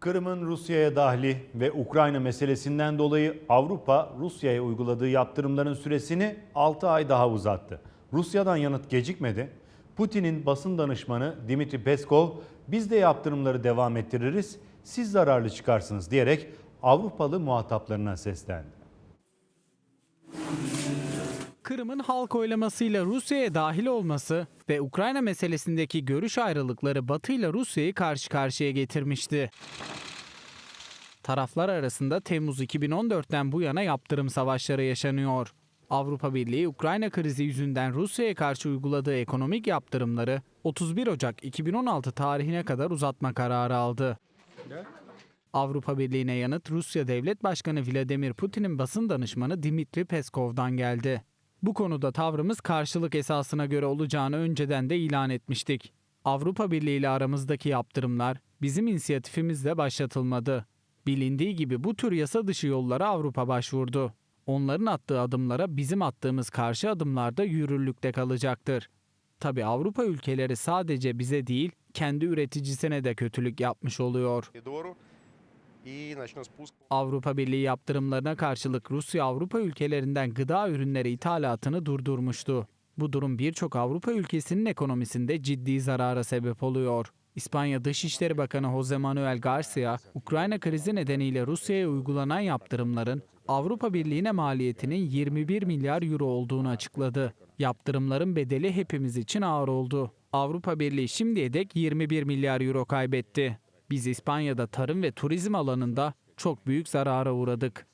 Kırım'ın Rusya'ya dahli ve Ukrayna meselesinden dolayı Avrupa Rusya'ya uyguladığı yaptırımların süresini 6 ay daha uzattı. Rusya'dan yanıt gecikmedi. Putin'in basın danışmanı Dimitri Peskov biz de yaptırımları devam ettiririz, siz zararlı çıkarsınız diyerek Avrupalı muhataplarına seslendi. Kırım'ın halk oylamasıyla Rusya'ya dahil olması ve Ukrayna meselesindeki görüş ayrılıkları Batı ile Rusya'yı karşı karşıya getirmişti. Taraflar arasında Temmuz 2014'ten bu yana yaptırım savaşları yaşanıyor. Avrupa Birliği Ukrayna krizi yüzünden Rusya'ya karşı uyguladığı ekonomik yaptırımları 31 Ocak 2016 tarihine kadar uzatma kararı aldı. Avrupa Birliği'ne yanıt Rusya Devlet Başkanı Vladimir Putin'in basın danışmanı Dimitri Peskov'dan geldi. Bu konuda tavrımız karşılık esasına göre olacağını önceden de ilan etmiştik. Avrupa Birliği ile aramızdaki yaptırımlar bizim inisiyatifimizle başlatılmadı. Bilindiği gibi bu tür yasa dışı yollara Avrupa başvurdu. Onların attığı adımlara bizim attığımız karşı adımlarda yürürlükte kalacaktır. Tabi Avrupa ülkeleri sadece bize değil, kendi üreticisine de kötülük yapmış oluyor. E, doğru. Avrupa Birliği yaptırımlarına karşılık Rusya Avrupa ülkelerinden gıda ürünleri ithalatını durdurmuştu. Bu durum birçok Avrupa ülkesinin ekonomisinde ciddi zarara sebep oluyor. İspanya Dışişleri Bakanı Jose Manuel Garcia, Ukrayna krizi nedeniyle Rusya'ya uygulanan yaptırımların Avrupa Birliği'ne maliyetinin 21 milyar euro olduğunu açıkladı. Yaptırımların bedeli hepimiz için ağır oldu. Avrupa Birliği şimdiye dek 21 milyar euro kaybetti. Biz İspanya'da tarım ve turizm alanında çok büyük zarara uğradık.